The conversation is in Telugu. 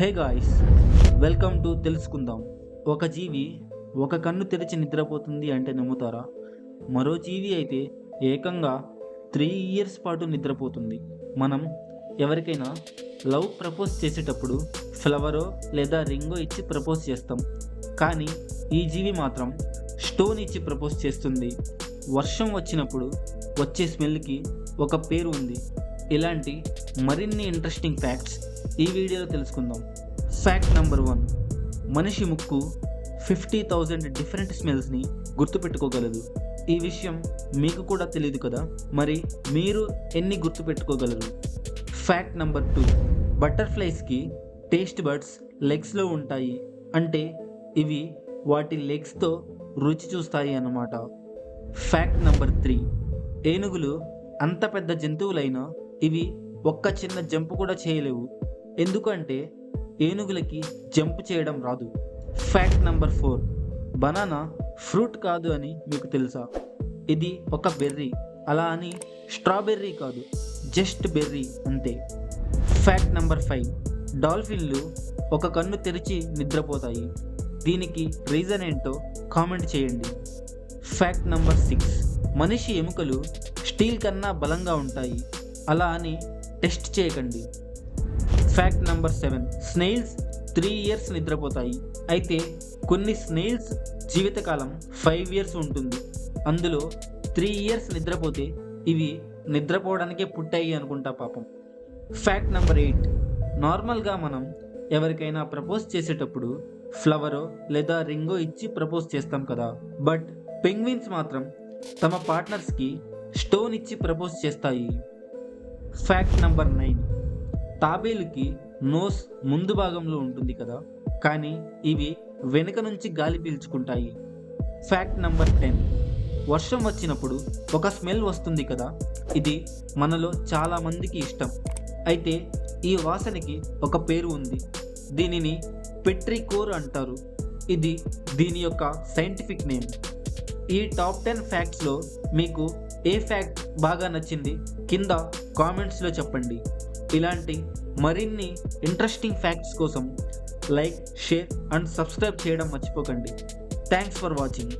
హే గాయ్స్ వెల్కమ్ టు తెలుసుకుందాం. ఒక జీవి ఒక కన్ను తెరిచి నిద్రపోతుంది అంటే నమ్ముతారా? మరో జీవి అయితే ఏకంగా త్రీ ఇయర్స్ పాటు నిద్రపోతుంది. మనం ఎవరికైనా లవ్ ప్రపోజ్ చేసేటప్పుడు ఫ్లవరో లేదా రింగో ఇచ్చి ప్రపోజ్ చేస్తాం. కానీ ఈ జీవి మాత్రం స్టోన్ ఇచ్చి ప్రపోజ్ చేస్తుంది. వర్షం వచ్చినప్పుడు వచ్చే స్మెల్కి ఒక పేరు ఉంది. ఇలాంటి మరిన్ని ఇంట్రెస్టింగ్ ఫ్యాక్ట్స్ ఈ వీడియోలో తెలుసుకుందాం. ఫ్యాక్ట్ నెంబర్ వన్ మనిషి ముక్కు ఫిఫ్టీ థౌజండ్ డిఫరెంట్ స్మెల్స్ని గుర్తుపెట్టుకోగలదు. ఈ విషయం మీకు కూడా తెలియదు కదా? మరి మీరు ఎన్ని గుర్తుపెట్టుకోగలరు? ఫ్యాక్ట్ నెంబర్ టూ బటర్ఫ్లైస్కి టేస్ట్ బర్డ్స్ లెగ్స్లో ఉంటాయి. అంటే ఇవి వాటి లెగ్స్తో రుచి చూస్తాయి అన్నమాట. ఫ్యాక్ట్ నెంబర్ త్రీ ఏనుగులు అంత పెద్ద జంతువులైనా ఇవి ఒక్క చిన్న జంపు కూడా చేయలేవు. ఎందుకంటే ఏనుగులకి జంప్ చేయడం రాదు. Fact number four banana fruit కాదు అని మీకు తెలుసా? ఇది ఒక బెర్రీ. అలా అని స్ట్రాబెర్రీ కాదు జస్ట్ బెర్రీ అంతే. ఫ్యాక్ట్ నెంబర్ ఫైవ్ డాల్ఫిన్లు ఒక కన్ను తెరిచి నిద్రపోతాయి. దీనికి రీజన్ ఏంటో కామెంట్ చేయండి. ఫ్యాక్ట్ నెంబర్ సిక్స్ మనిషి ఎముకలు స్టీల్ కన్నా బలంగా ఉంటాయి. అలా అని టెస్ట్ చేయకండి. Fact number seven snails three years నిద్రపోతాయి. అయితే కొన్ని స్నేల్స్ జీవితకాలం ఫైవ్ ఇయర్స్ ఉంటుంది. అందులో త్రీ ఇయర్స్ నిద్రపోతే ఇవి నిద్రపోవడానికే పుట్టాయి అనుకుంటా పాపం. ఫ్యాక్ట్ నెంబర్ ఎయిట్ నార్మల్గా మనం ఎవరికైనా ప్రపోజ్ చేసేటప్పుడు ఫ్లవరో లేదా రింగో ఇచ్చి ప్రపోజ్ చేస్తాం కదా. బట్ పెంగ్విన్స్ మాత్రం తమ పార్ట్నర్స్కి స్టోన్ ఇచ్చి ప్రపోజ్ చేస్తాయి. ఫ్యాక్ట్ నంబర్ నైన్ తాబేలుకి నోస్ ముందు భాగంలో ఉంటుంది కదా? కానీ ఇవి వెనుక నుంచి గాలి పీల్చుకుంటాయి. ఫ్యాక్ట్ నంబర్ టెన్ వర్షం వచ్చినప్పుడు ఒక స్మెల్ వస్తుంది కదా? ఇది మనలో చాలా మందికి ఇష్టం. అయితే ఈ వాసనకి ఒక పేరు ఉంది. దీనిని పెట్రికోర్ అంటారు. ఇది దీని యొక్క సైంటిఫిక్ నేమ్ ఈ టాప్ టెన్ ఫ్యాక్ట్స్లో మీకు ఏ ఫ్యాక్ట్ బాగా నచ్చింది? కింద కామెంట్స్లో చెప్పండి. ఇలాంటి మరిన్ని ఇంట్రెస్టింగ్ ఫ్యాక్ట్స్ కోసం లైక్ షేర్ అండ్ సబ్స్క్రైబ్ చేయడం మర్చిపోకండి. Thanks for watching